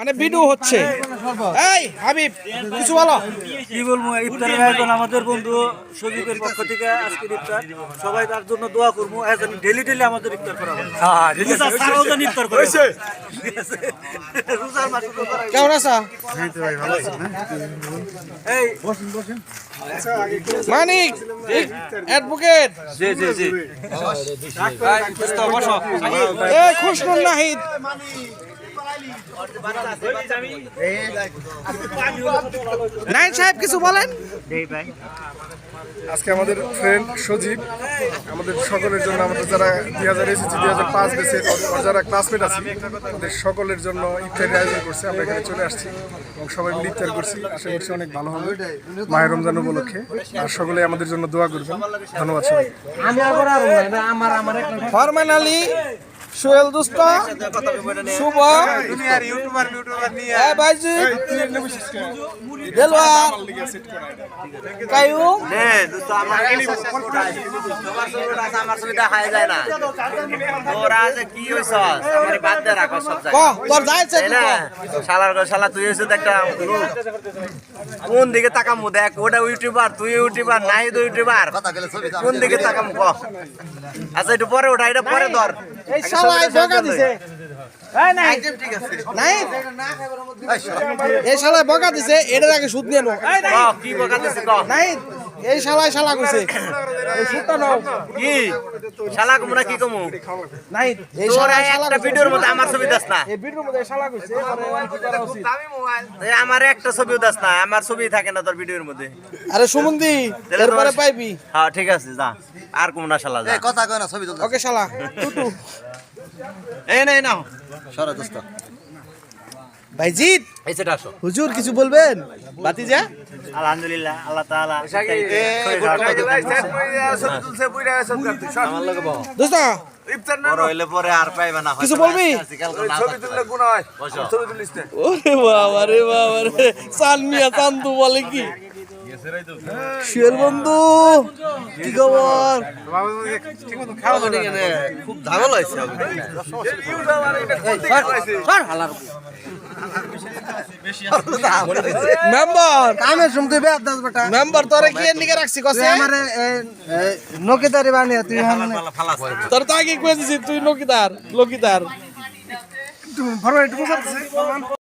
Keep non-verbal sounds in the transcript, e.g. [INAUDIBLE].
মানে ভিডিও হচ্ছে। এই হাবিব কিছু বলো। কি বলব ইফতারের আয়োজন আমাদের বন্ধু সজীবের পক্ষ থেকে আজকের ইফতার। সবাই তার জন্য দোয়া করব যেন ডেলি ডেলি আমাদের ইফতার করা হয় ইফতার করে আছে? এই মানিক অ্যাডভোকেট। জি জি জি। খুশনুর নাহিদ। নাইন সাহেব কিছু বলেন? আজকে আমাদের ফ্রেন্ড সজীব আমাদের সকলের জন্য আমাদের যারা দুই হাজার এসেছি দুই হাজার পাঁচ ওর যারা ক্লাসমেট আছে আমাদের সকলের জন্য ইফতারের আয়োজন করছে আমরা এখানে চলে আসছি এবং সবাই মিলে ইফতার করছি। আশা করছি অনেক ভালো হবে মায়ের রমজান উপলক্ষে। আর সকলে আমাদের জন্য দোয়া করবেন। ধন্যবাদ সবাই ফরমান আলী। সোহেল দুস্ত শুভ। কোন? দিকে তাকামু দেখ ওটা ইউটিউবার তুই ইউটিউবার নাই তো ইউটিউবার। কোন দিকে তাকামু ক আচ্ছা একটু পরে ওটা এটা পরে ধর। এই শালাই বকা দিছে। এই নাই। ঠিক আছে। নাই? এই শালায় বকা দিছে এটার আগে সুদ নিয়ে নাই। ক কি বকাতেছিস ক নাই? এই শালায় শালা কইছে সুদটা নাও। কি? শালা কুমরা কি কমু? নাই এই শালা একটা ভিডিওর মধ্যে আমার ছবি দাস না। এই ভিডিওর মধ্যে শালা কইছে কি করা উচিত এই আমার একটা ছবিও দাস না আমার ছবি থাকে না তোর ভিডিওর মধ্যে। আরে সুমন্দি এরপরে পাইবি। হ্যাঁ ঠিক আছে যা। আর কোন না শালা যা। কথা কয় না ছবি তুলতে। ওকে শালা। টুটু [LAUGHS] এই নাই নাও। সরে দোস্ত। ভাইজিৎ হুজুর কিছু বলবেন? বাতিজা? আলহামদুলিল্লাহ আল্লাহ তাআলা আমার দোস্ত। বড় হইলে পরে আর পাইবে না কিছু বলবি? ছবি তুললে গুণ হয়। ছবি তুলিস ওরে বাবা রে বাবা রে। চান মিয়া চান্দু বলে কি? শুয়ের বন্ধু কি খবর? খুব হয়েছে মেম্বার! বেদ দাস বেটা। মেম্বার তোরে কি এর নিকে রাখছি কসে? আমারে নকিদারি বানিয়ে তুই হামনে তোর তো আগে কয়ে তুই নকিদার লকিদার